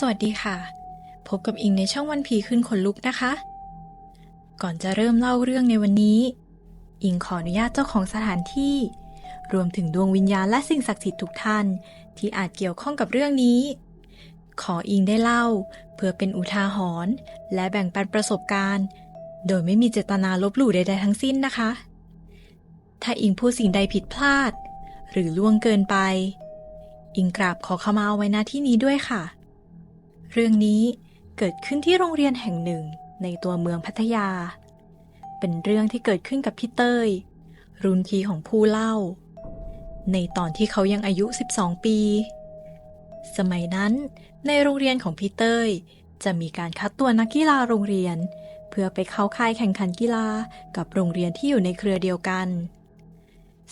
สวัสดีค่ะ พบกับอิงในช่องวันผีขึ้นขนลุกนะคะ ก่อนจะเริ่มเล่าเรื่องในวันนี้ อิงขออนุญาตเจ้าของสถานที่ รวมถึงดวงวิญญาณและสิ่งศักดิ์สิทธิ์ทุกท่าน ที่อาจเกี่ยวข้องกับเรื่องนี้ ขออิงได้เล่า เพื่อเป็นอุทาหรณ์และแบ่งปันประสบการณ์ โดยไม่มีเจตนาลบหลู่ใดๆทั้งสิ้นนะคะ ถ้าอิงพูดสิ่งใดผิดพลาด หรือล่วงเกินไปอิงกราบขอขมาเอาไว้ณที่นี้ด้วยค่ะ เรื่องนี้เกิดขึ้นที่โรงเรียนแห่งหนึ่งในตัวเมืองพัทยา เป็นเรื่องที่เกิดขึ้นกับพี่เต้ย รุ่นพี่ของผู้เล่า ในตอนที่เขายังอายุ 12 ปี สมัยนั้นในโรงเรียนของพี่เต้ยจะมีการคัดตัวนักกีฬาโรงเรียน เพื่อไปเข้าค่ายแข่งขันกีฬากับโรงเรียนที่อยู่ในเครือเดียวกัน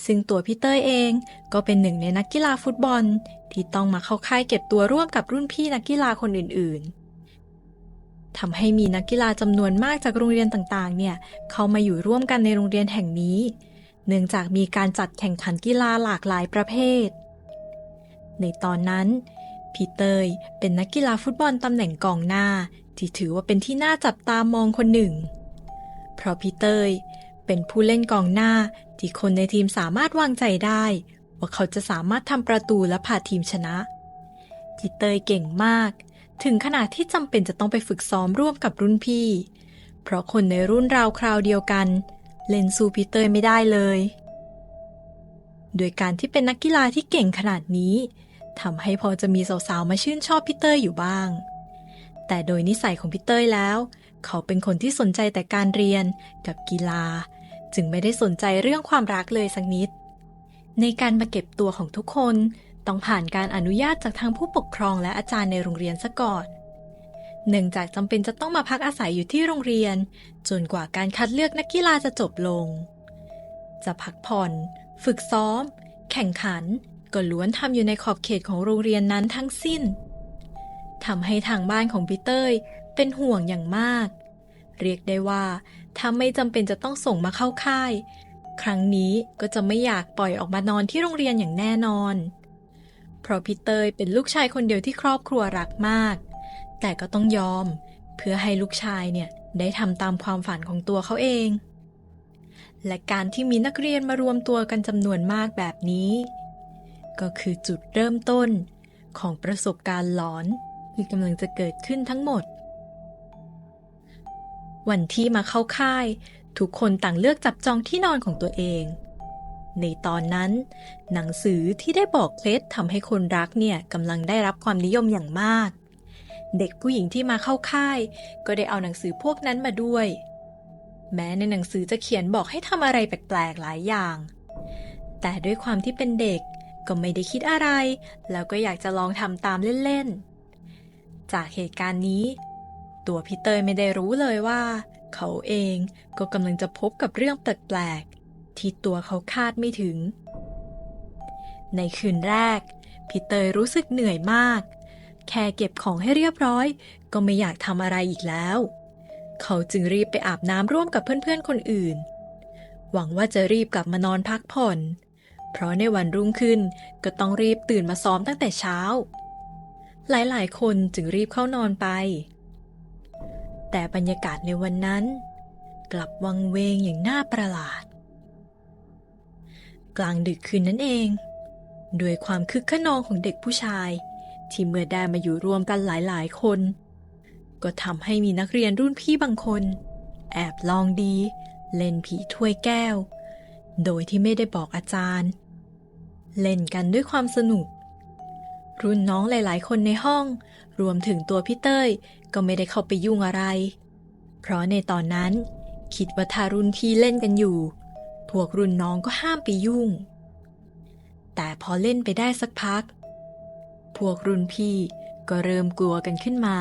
ซึ่งตัวพี่เต้ยเองก็เป็นหนึ่งในนักกีฬาฟุตบอล ที่ต้องมาเข้าค่ายเก็บตัวร่วมกับรุ่นพี่นักกีฬาคนอื่นๆทำให้มีนักกีฬาจำนวนมากจากโรงเรียนต่างๆ เนี่ยเข้ามาอยู่ร่วมกันในโรงเรียนแห่งนี้ เนื่องจากมีการจัดแข่งขันกีฬาหลากหลายประเภท ในตอนนั้นพี่เตยเป็นนักกีฬาฟุตบอลตำแหน่งกองหน้า ที่ถือว่าเป็นที่น่าจับตามองคนหนึ่ง เพราะพี่เตยเป็นผู้เล่นกองหน้า ที่คนในทีมสามารถวางใจได้ ว่าเขาจะสามารถทำประตูและพาทีมชนะพี่เตยเก่งมาก ถึงขนาดที่จำเป็นจะต้องไปฝึกซ้อมร่วมกับรุ่นพี่ เพราะคนในรุ่นราวคราวเดียวกัน เล่นสู้พีเตยไม่ได้เลย โดยการที่เป็นนักกีฬาที่เก่งขนาดนี้ทำให้พอจะมีสาวๆมาชื่นชอบพีเตยอยู่บ้าง แต่โดยนิสัยของพีเตยแล้ว เขาเป็นคนที่สนใจแต่การเรียนกับกีฬา จึงไม่ได้สนใจเรื่องความรักเลยสักนิด ในการมาเก็บตัวของทุกคน ต้องผ่านการอนุญาตจากทางผู้ปกครองและอาจารย์ในโรงเรียนซะก่อนเนื่องจากจำเป็นจะต้องมาพักอาศัยอยู่ที่โรงเรียน จนกว่าการคัดเลือกนักกีฬาจะจบลง จะพักผ่อน ฝึกซ้อม แข่งขัน ก็ล้วนทำอยู่ในขอบเขตของโรงเรียนนั้นทั้งสิ้นทำให้ทางบ้านของพีเตอร์เป็นห่วงอย่างมาก เรียกได้ว่า ถ้าไม่จำเป็นจะต้องส่งมาเข้าค่าย ครั้งนี้ก็จะไม่อยากปล่อยออกมานอนที่โรงเรียนอย่างแน่นอน เพราะพีเตอร์เป็นลูกชายคนเดียวที่ครอบครัวรักมาก แต่ก็ต้องยอม เพื่อให้ลูกชายเนี่ยได้ทำตามความฝันของตัวเขาเอง และการที่มีนักเรียนมารวมตัวกันจำนวนมากแบบนี้ ก็คือจุดเริ่มต้นของประสบการณ์หลอนที่กำลังจะเกิดขึ้นทั้งหมด วันที่มาเข้าค่าย ทุกคนต่างเลือกจับจองที่นอนของตัวเอง ในตอนนั้น หนังสือที่ได้บอกเคล็ดทำให้คนรักเนี่ยกำลังได้รับความนิยมอย่างมาก เด็กผู้หญิงที่มาเข้าค่าย ก็ได้เอาหนังสือพวกนั้นมาด้วย แม้ในหนังสือจะเขียนบอกให้ทำอะไรแปลกๆหลายอย่าง แต่ด้วยความที่เป็นเด็กก็ไม่ได้คิดอะไร แล้วก็อยากจะลองทำตามเล่นๆ จากเหตุการณ์นี้ ตัวพีเตอร์ไม่ได้รู้เลยว่า เขาเองก็กำลังจะพบกับเรื่องแปลกๆที่ตัวเขาคาดไม่ถึง ในคืนแรกพีเตอร์รู้สึกเหนื่อยมาก แค่เก็บของให้เรียบร้อย ก็ไม่อยากทำอะไรอีกแล้ว เขาจึงรีบไปอาบน้ำร่วมกับเพื่อนๆคนอื่น หวังว่าจะรีบกลับมานอนพักผ่อน เพราะในวันรุ่งขึ้นก็ต้องรีบตื่นมาซ้อมตั้งแต่เช้า หลายๆ คนจึงรีบเข้านอนไป แต่บรรยากาศในวันนั้น กลับวังเวงอย่างน่าประหลาด กลางดึกคืนนั้นเอง ด้วยความคึกขนองของเด็กผู้ชาย ที่เมื่อได้มาอยู่รวมกันหลายๆ คน ก็ทำให้มีนักเรียนรุ่นพี่บางคน แอบลองดี เล่นผีถ้วยแก้ว โดยที่ไม่ได้บอกอาจารย์ เล่นกันด้วยความสนุก รุ่นน้องหลาย ๆ คนในห้อง รวมถึงตัวพี่เต้ยก็ไม่ได้เข้าไปยุ่งอะไร เพราะในตอนนั้น คิดว่าถ้ารุ่นพี่เล่นกันอยู่ พวกรุ่นน้องก็ห้ามไปยุ่ง แต่พอเล่นไปได้สักพัก พวกรุ่นพี่ก็เริ่มกลัวกันขึ้นมา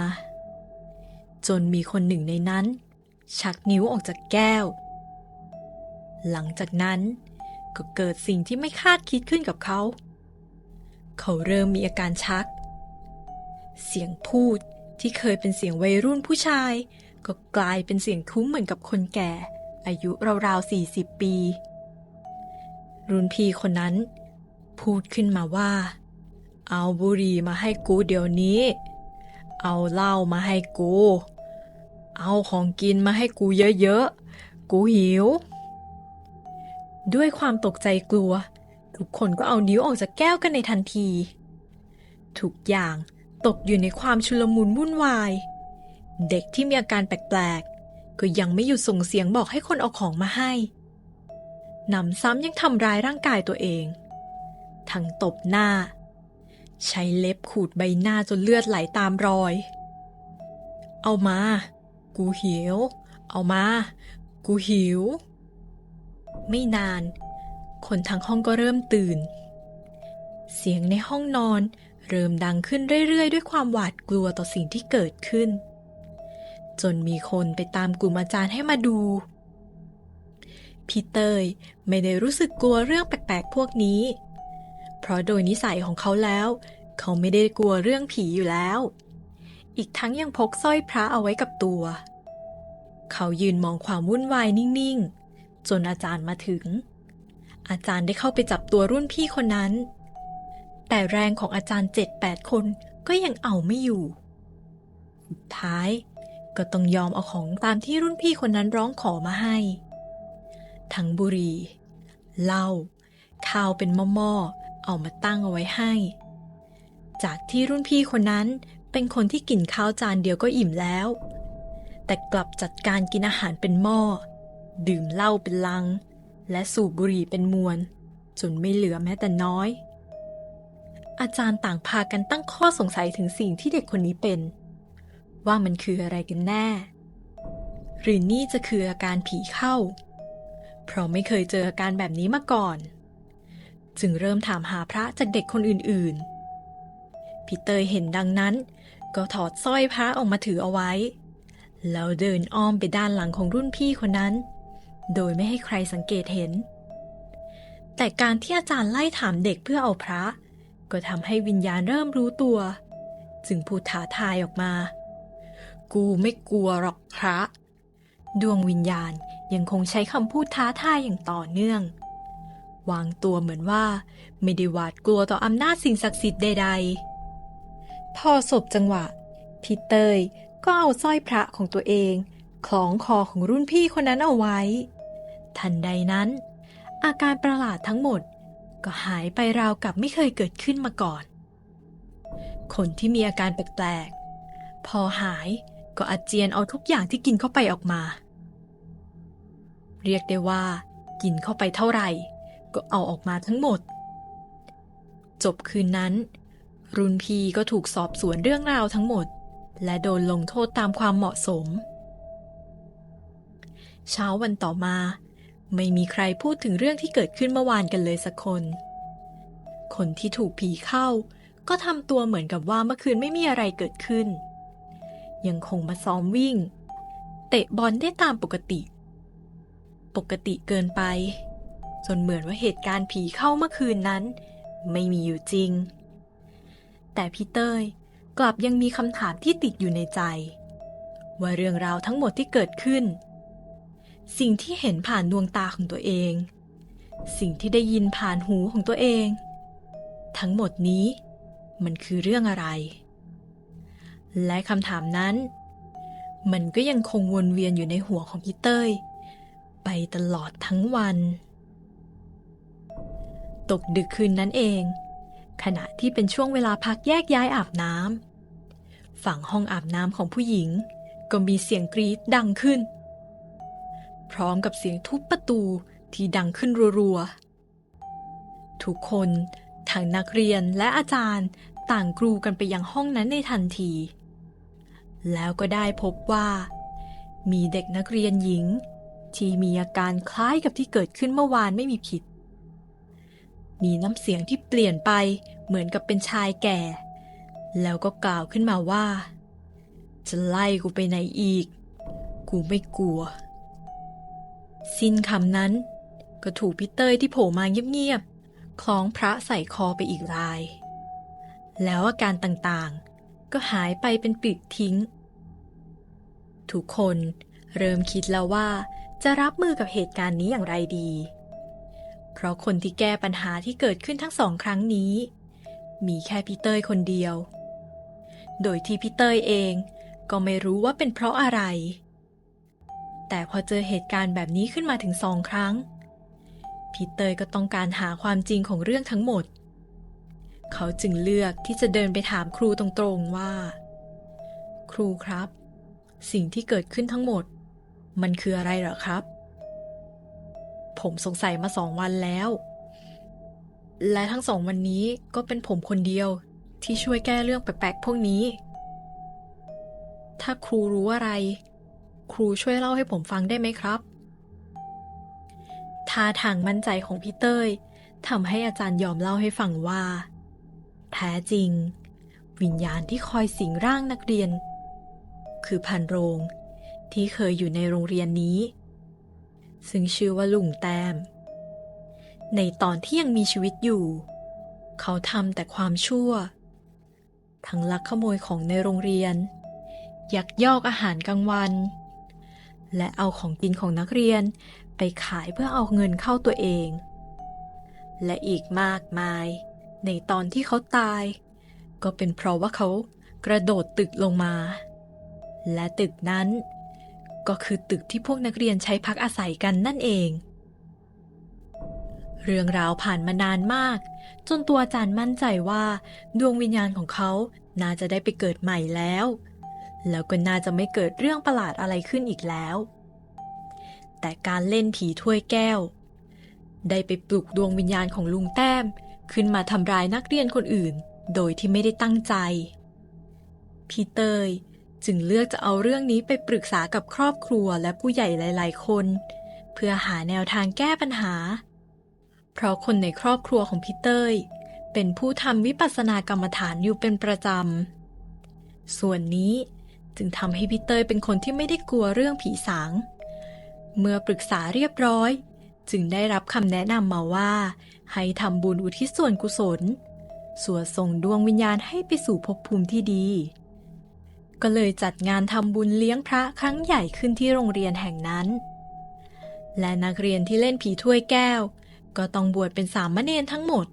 จนมีคนหนึ่งในนั้น ชักนิ้วออกจากแก้ว หลังจากนั้นก็เกิดสิ่งที่ไม่คาดคิดขึ้นกับเขา เขาเริ่มมีอาการชัก เสียงพูดที่เคยเป็นเสียงวัยรุ่นผู้ชาย ก็กลายเป็นเสียงทุ้มเหมือนกับคนแก่ อายุราวๆ40ปี รุ่นพี่คนนั้น พูดขึ้นมาว่า เอาบุหรี่มาให้กูเดี๋ยวนี้ เอาเหล้ามาให้กู เอาของกินมาให้กูเยอะๆ กูหิว ด้วยความตกใจกลัว ทุกคนก็เอานิ้วออกจากแก้วกันในทันที ทุกอย่าง ตกอยู่ในความชุลมุนวุ่นวาย เด็กที่มีอาการแปลกๆ ก็ยังไม่หยุดส่งเสียงบอกให้คนเอาของมาให้หนำซ้ำยังทำร้ายร่างกายตัวเอง ทั้งตบหน้า ใช้เล็บขูดใบหน้าจนเลือดไหลตามรอย เอามา กูหิว เอามา กูหิว ไม่นาน คนทั้งห้องก็เริ่มตื่น เสียงในห้องนอน เริ่มดังขึ้นเรื่อยๆ ด้วยความหวาดกลัวต่อสิ่งที่เกิดขึ้น จนมีคนไปตามกลุ่มอาจารย์ให้มาดูพี่เตยไม่ได้รู้สึกกลัวเรื่องแปลกๆ พวกนี้ เพราะโดยนิสัยของเขาแล้ว เขาไม่ได้กลัวเรื่องผีอยู่แล้ว อีกทั้งยังพกสร้อยพระเอาไว้กับตัว เขายืนมองความวุ่นวายนิ่งๆ จนอาจารย์มาถึง อาจารย์ได้เข้าไปจับตัวรุ่นพี่คนนั้น แต่แรงของอาจารย์เจ็ดแปดคนก็ยังเอาไม่อยู่ สุดท้ายก็ต้องยอมเอาของตามที่รุ่นพี่คนนั้นร้องขอมาให้ ทั้งบุหรี่เหล้าข้าวเป็นหม้อๆเอามาตั้งเอาไว้ให้ จากที่รุ่นพี่คนนั้นเป็นคนที่กินข้าวจานเดียวก็อิ่มแล้ว แต่กลับจัดการกินอาหารเป็นหม้อ ดื่มเหล้าเป็นลัง และสูบบุหรี่เป็นมวน จนไม่เหลือแม้แต่น้อย อาจารย์ต่างพากันตั้งข้อสงสัยถึงสิ่งที่เด็กคนนี้เป็น ว่ามันคืออะไรกันแน่ หรือนี่จะคืออาการผีเข้า เพราะไม่เคยเจออาการแบบนี้มาก่อน จึงเริ่มถามหาพระจากเด็กคนอื่นๆพี่เตยเห็นดังนั้น ก็ถอดสร้อยพระออกมาถือเอาไว้ แล้วเดินอ้อมไปด้านหลังของรุ่นพี่คนนั้น โดยไม่ให้ใครสังเกตเห็น แต่การที่อาจารย์ไล่ถามเด็กเพื่อเอาพระ ก็ทำให้วิญญาณเริ่มรู้ตัว จึงพูดท้าทายออกมา กูไม่กลัวหรอกพระ ดวงวิญญาณยังคงใช้คำพูดท้าทายอย่างต่อเนื่อง วางตัวเหมือนว่า ไม่ได้หวาดกลัวต่ออำนาจสิ่งศักดิ์สิทธิ์ใด ๆ พอศพจังหวะพี่เตยก็เอาสร้อยพระของตัวเองคล้องคอของรุ่นพี่คนนั้นเอาไว้ ทันใดนั้น อาการประหลาดทั้งหมด ก็หายไปราวกับไม่เคยเกิดขึ้นมาก่อน คนที่มีอาการแปลกๆ พอหายก็อาเจียนเอาทุกอย่างที่กินเข้าไปออกมา เรียกได้ว่า กินเข้าไปเท่าไหร่ ก็เอาออกมาทั้งหมด จบคืนนั้น รุนพีก็ถูกสอบสวนเรื่องราวทั้งหมด และโดนลงโทษตามความเหมาะสม เช้าวันต่อมา ม่มีใครพูดถึงเรื่องที่เกิดขึ้นเมื่อวานกันเลยสักคน คนที่ถูกผีเข้า ก็ทำตัวเหมือนกับว่าเมื่อคืนไม่มีอะไรเกิดขึ้น ยังคงมาซ้อมวิ่ง เตะบอลได้ตามปกติ ปกติเกินไป จนเหมือนว่าเหตุการณ์ผีเข้าเมื่อคืนนั้น ไม่มีอยู่จริง แต่พี่เต้ยกลับยังมีคำถามที่ติดอยู่ในใจ ว่าเรื่องราวทั้งหมดที่เกิดขึ้น สิ่งที่เห็นผ่านดวงตาของตัวเอง สิ่งที่ได้ยินผ่านหูของตัวเอง ทั้งหมดนี้มันคือเรื่องอะไร และคำถามนั้น มันก็ยังคงวนเวียนอยู่ในหัวของพี่เต้ย ไปตลอดทั้งวัน ตกดึกคืนนั้นเอง ขณะที่เป็นช่วงเวลาพักแยกย้ายอาบน้ำฝั่งห้องอาบน้ำของผู้หญิง ก็มีเสียงกรีดดังขึ้น พร้อมกับเสียงทุบประตูที่ดังขึ้นรัวๆ ทุกคนทั้งนักเรียนและอาจารย์ต่างกรูกันไปยังห้องนั้นในทันที แล้วก็ได้พบว่า มีเด็กนักเรียนหญิง ที่มีอาการคล้ายกับที่เกิดขึ้นเมื่อวานไม่มีผิด มีน้ำเสียงที่เปลี่ยนไปเหมือนกับเป็นชายแก่ แล้วก็กล่าวขึ้นมาว่า จะไล่กูไปไหนอีก กูไม่กลัว สิ้นคำนั้น ก็ถูกพี่เต้ยที่โผล่มาเงียบๆคล้องพระใส่คอไปอีกราย แล้วอาการต่างๆ ก็หายไปเป็นปลิดทิ้ง ทุกคนเริ่มคิดแล้วว่าจะรับมือกับเหตุการณ์นี้อย่างไรดี เพราะคนที่แก้ปัญหาที่เกิดขึ้นทั้งสองครั้งนี้ มีแค่พี่เต้ยคนเดียว โดยที่พี่เต้ยเองก็ไม่รู้ว่าเป็นเพราะอะไร แต่พอเจอเหตุการณ์แบบนี้ขึ้นมาถึงสองครั้งพีเตยก็ต้องการหาความจริงของเรื่องทั้งหมด เขาจึงเลือกที่จะเดินไปถามครูตรงๆว่า ครูครับ สิ่งที่เกิดขึ้นทั้งหมด มันคืออะไรเหรอครับ ผมสงสัยมาสองวันแล้ว และทั้งสองวันนี้ก็เป็นผมคนเดียวที่ช่วยแก้เรื่องแปลกๆพวกนี้ ถ้าครูรู้อะไร ครูช่วยเล่าให้ผมฟังได้ไหมครับ ท่าทางมั่นใจของพี่เต้ยทำให้อาจารย์ยอมเล่าให้ฟังว่า แท้จริง วิญญาณที่คอยสิงร่างนักเรียน คือพันโรงที่เคยอยู่ในโรงเรียนนี้ ซึ่งชื่อว่าลุงแต้ม ในตอนที่ยังมีชีวิตอยู่ เขาทำแต่ความชั่ว ทั้งลักขโมยของในโรงเรียน ยักยอกอาหารกลางวัน และเอาของกินของนักเรียนไปขายเพื่อเอาเงินเข้าตัวเอง และอีกมากมาย ในตอนที่เขาตาย ก็เป็นเพราะว่าเขากระโดดตึกลงมา และตึกนั้น ก็คือตึกที่พวกนักเรียนใช้พักอาศัยกันนั่นเอง เรื่องราวผ่านมานานมาก จนตัวอาจารย์มั่นใจว่า ดวงวิญญาณของเขาน่าจะได้ไปเกิดใหม่แล้ว แล้วก็น่าจะไม่เกิดเรื่องประหลาดอะไรขึ้นอีกแล้ว แต่การเล่นผีถ้วยแก้ว ได้ไปปลุกดวงวิญญาณของลุงแต้ม ขึ้นมาทำร้ายนักเรียนคนอื่น โดยที่ไม่ได้ตั้งใจ พี่เตยจึงเลือกจะเอาเรื่องนี้ไปปรึกษากับครอบครัวและผู้ใหญ่หลาย ๆ คน เพื่อหาแนวทางแก้ปัญหา เพราะคนในครอบครัวของพี่เตยเป็นผู้ทำวิปัสสนากรรมฐานอยู่เป็นประจำ ส่วนนี้ จึงทำให้พี่เตยเป็นคนที่ไม่ได้กลัวเรื่องผีสาง เมื่อปรึกษาเรียบร้อย จึงได้รับคำแนะนำมาว่า ให้ทำบุญอุทิศส่วนกุศลสวดส่งดวงวิญญาณให้ไปสู่ภพภูมิที่ดี ก็เลยจัดงานทำบุญเลี้ยงพระครั้งใหญ่ขึ้นที่โรงเรียนแห่งนั้น และนักเรียนที่เล่นผีถ้วยแก้ว ก็ต้องบวชเป็นสามเณรทั้งหมด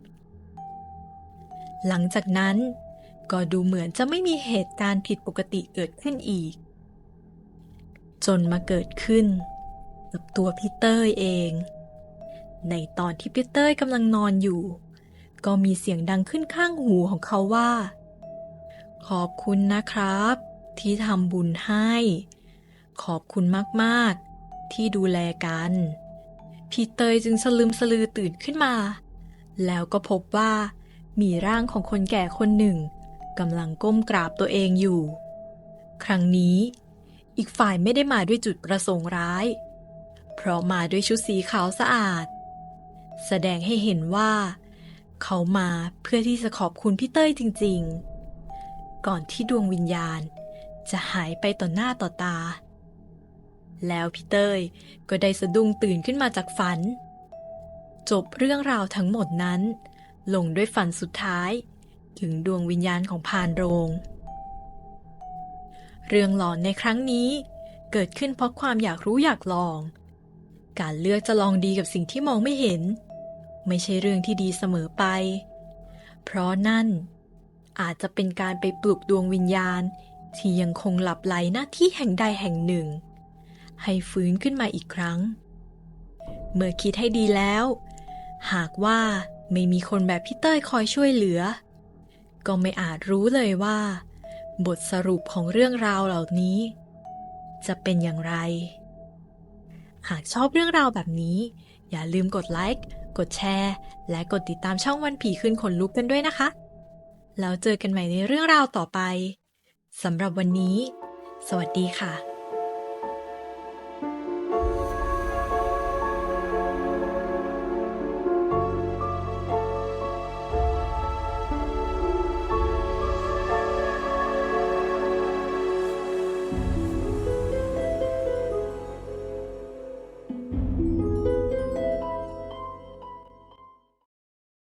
หลังจากนั้น ก็ดูเหมือนจะไม่มีเหตุการณ์ผิดปกติเกิดขึ้นอีก จนมาเกิดขึ้น กับตัวพี่เต้ยเอง ในตอนที่พี่เต้ยกำลังนอนอยู่ ก็มีเสียงดังขึ้นข้างหูของเขาว่า ขอบคุณนะครับ ที่ทำบุญให้ ขอบคุณมากๆ ที่ดูแลกัน พี่เตยจึงสลึมสลือตื่นขึ้นมา แล้วก็พบว่ามีร่างของคนแก่คนหนึ่ง กำลังก้มกราบตัวเองอยู่ ครั้งนี้ อีกฝ่ายไม่ได้มาด้วยจุดประสงค์ร้าย เพราะมาด้วยชุดสีขาวสะอาด แสดงให้เห็นว่า เขามาเพื่อที่จะขอบคุณพี่เต้ยจริง ๆ ก่อนที่ดวงวิญญาณจะหายไปต่อหน้าต่อตา แล้วพี่เต้ยก็ได้สะดุ้งตื่นขึ้นมาจากฝัน จบเรื่องราวทั้งหมดนั้น ลงด้วยฝันสุดท้าย ถึงดวงวิญญาณของพานโรง เรื่องหลอนในครั้งนี้เกิดขึ้นเพราะความอยากรู้อยากลอง การเลือกจะลองดีกับสิ่งที่มองไม่เห็น ไม่ใช่เรื่องที่ดีเสมอไป เพราะนั่นอาจจะเป็นการไปปลุกดวงวิญญาณที่ยังคงหลับไหลหน้าที่แห่งใดแห่งหนึ่ง ให้ฟื้นขึ้นมาอีกครั้ง เมื่อคิดให้ดีแล้ว หากว่าไม่มีคนแบบพี่เต้ยคอยช่วยเหลือ ก็ไม่อาจรู้เลยว่า บทสรุปของเรื่องราวเหล่านี้ จะเป็นอย่างไร หากชอบเรื่องราวแบบนี้ อย่าลืมกดไลค์ กดแชร์ และกดติดตามช่องวันผีขึ้นขนลุกกันด้วยนะคะ แล้วเจอกันใหม่ในเรื่องราวต่อไปสำหรับวันนี้ สวัสดีค่ะ